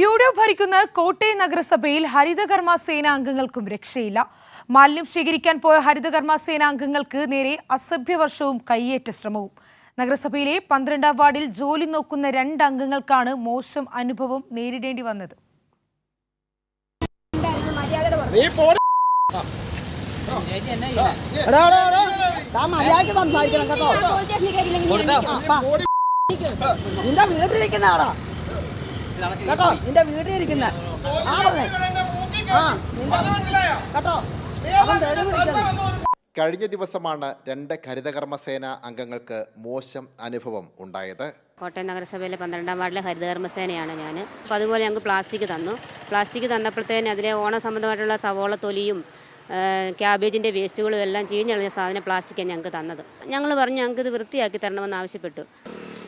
U D F ഭരിക്കുന്ന കോട്ടയം നഗരസഭയിൽ ഹരിതകർമ്മ സേന അംഗങ്ങൾക്കും രക്ഷയില്ല. മാലിന്യം ശേഖരിക്കാൻ പോയ ഹരിതകർമ്മ സേന അംഗങ്ങൾക്ക് നേരെ അസഭ്യവർഷവും കയ്യേറ്റ ശ്രമവും. നഗരസഭയിലെ പന്ത്രണ്ടാം വാർഡിൽ ജോലി നോക്കുന്ന രണ്ട് അംഗങ്ങൾക്കാണ് മോശം അനുഭവം നേരിടേണ്ടി വന്നത്. സംസാരിക്കണം കേട്ടോ. നിന്റെ വീട്ടിലിരിക്കുന്ന ആടാ കേട്ടോ നിന്റെ വീട്ടിലിരിക്കുന്ന ആ പറഞ്ഞേ. ആ നിന്റെ കേട്ടോ അവൻ തെളിവ് വിളിക്കണം. കഴിഞ്ഞ ദിവസമാണ് രണ്ട് ഹരിതകർമ്മസേന അംഗങ്ങൾക്ക് മോശം അനുഭവം ഉണ്ടായത്. കോട്ടയം നഗരസഭയിലെ പന്ത്രണ്ടാം വാർഡിലെ ഹരിതകർമ്മസേനയാണ് ഞാൻ അപ്പോൾ അതുപോലെ ഞങ്ങൾക്ക് പ്ലാസ്റ്റിക് തന്നു. പ്ലാസ്റ്റിക് തന്നപ്പോഴത്തേന് അതിലെ ഓണ സംബന്ധമായിട്ടുള്ള സവോള തൊലിയും ക്യാബേജിന്റെ വേസ്റ്റുകളും എല്ലാം ചീഞ്ഞളഞ്ഞ സാധനം പ്ലാസ്റ്റിക്കാണ് ഞങ്ങൾക്ക് തന്നത്. ഞങ്ങൾ പറഞ്ഞു ഞങ്ങൾക്ക് ഇത് വൃത്തിയാക്കി തരണമെന്ന് ആവശ്യപ്പെട്ടു.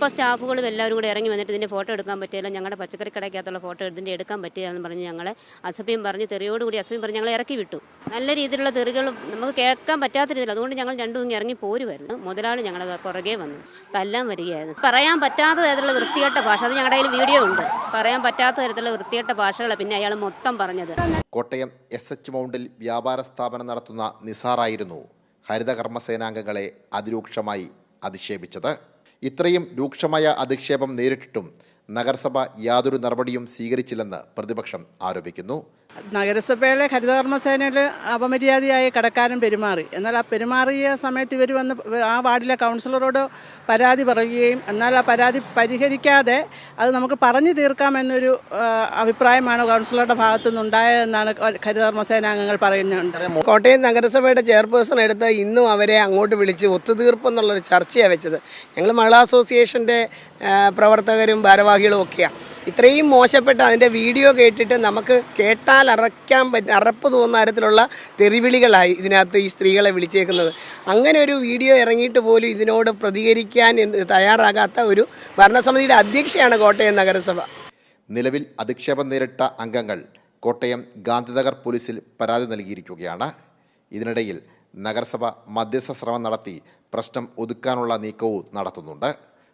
അപ്പോൾ സ്റ്റാഫുകളും എല്ലാവരും കൂടെ ഇറങ്ങി വന്നിട്ട് ഇതിന്റെ ഫോട്ടോ എടുക്കാൻ പറ്റിയില്ല ഞങ്ങളുടെ പച്ചക്കറി കടയ്ക്കകത്തുള്ള ഫോട്ടോ ഇതിന്റെ എടുക്കാൻ പറ്റില്ല എന്ന് പറഞ്ഞ് ഞങ്ങളെ അസഭ്യം പറഞ്ഞ് തെറിയോടുകൂടി അസഭ്യം പറഞ്ഞ് ഞങ്ങളെ ഇറക്കി വിട്ടു. നല്ല രീതിയിലുള്ള തെറികളും നമുക്ക് കേൾക്കാൻ പറ്റാത്ത രീതിയിൽ അതുകൊണ്ട് ഞങ്ങൾ രണ്ടും ഇങ്ങനെ ഇറങ്ങി പോരുമായിരുന്നു മുതലാളി ഞങ്ങളുടെ പുറകെ വന്നു തല്ലാൻ വരികയായിരുന്നു. പറയാൻ പറ്റാത്ത തരത്തിലുള്ള വൃത്തികെട്ട ഭാഷ അത് ഞങ്ങളുടെ കയ്യിൽ വീഡിയോ ഉണ്ട്. പറയാൻ പറ്റാത്ത തരത്തിലുള്ള വൃത്തികെട്ട ഭാഷകളാണ് പിന്നെ അയാൾ മൊത്തം പറഞ്ഞത്. കോട്ടയം എസ് എച്ച് മൗണ്ടിൽ വ്യാപാര സ്ഥാപനം നടത്തുന്ന നിസാറായിരുന്നു ഹരിതകർമ്മസേനാംഗങ്ങളെ അതിരൂക്ഷമായി അധിക്ഷേപിച്ചത്. ഇത്രയും രൂക്ഷമായ അധിക്ഷേപം നേരിട്ടിട്ടും നഗരസഭ യാതൊരു നടപടിയും സ്വീകരിച്ചില്ലെന്ന് പ്രതിപക്ഷം ആരോപിക്കുന്നു. നഗരസഭയിലെ ഹരിതകർമ്മസേനയിൽ അപമര്യാദയായി കടക്കാരൻ പെരുമാറി. എന്നാൽ ആ പെരുമാറിയ സമയത്ത് ഇവർ വന്ന് ആ വാർഡിലെ കൗൺസിലറോട് പരാതി പറയുകയും എന്നാൽ ആ പരാതി പരിഹരിക്കാതെ അത് നമുക്ക് പറഞ്ഞു തീർക്കാമെന്നൊരു അഭിപ്രായമാണ് കൗൺസിലറുടെ ഭാഗത്തു നിന്നുണ്ടായതെന്നാണ് ഹരിതകർമ്മസേന അംഗങ്ങൾ പറയുന്നുണ്ട്. കോട്ടയം നഗരസഭയുടെ ചെയർപേഴ്സൺ എടുത്ത് ഇന്നും അവരെ അങ്ങോട്ട് വിളിച്ച് ഒത്തുതീർപ്പ് എന്നുള്ളൊരു ചർച്ചയാണ് വെച്ചത്. ഞങ്ങൾ മഹിളാ അസോസിയേഷന്റെ പ്രവർത്തകരും പ്രവർത്തകരും ഭാരവാഹികളും ഒക്കെയാണ് ഇത്രയും മോശപ്പെട്ട അതിന്റെ വീഡിയോ കേട്ടിട്ട് നമുക്ക് കേട്ടാൽ അറയ്ക്കാൻ പറ്റ അറപ്പ് തോന്നുന്ന തരത്തിലുള്ള തെറിവിളികളായി ഇതിനകത്ത് ഈ സ്ത്രീകളെ വിളിച്ചേക്കുന്നത്. അങ്ങനെ ഒരു വീഡിയോ ഇറങ്ങിയിട്ട് പോലും ഇതിനോട് പ്രതികരിക്കാൻ തയ്യാറാകാത്ത ഒരു ഭരണസമിതിയുടെ അധ്യക്ഷയാണ് കോട്ടയം നഗരസഭ. നിലവിൽ അധിക്ഷേപം നേരിട്ട അംഗങ്ങൾ കോട്ടയം ഗാന്ധിനഗർ പോലീസിൽ പരാതി നൽകിയിരിക്കുകയാണ്. ഇതിനിടയിൽ നഗരസഭ മധ്യസ്ഥ ശ്രമം നടത്തി പ്രശ്നം ഒതുക്കാനുള്ള നീക്കവും നടത്തുന്നുണ്ട്.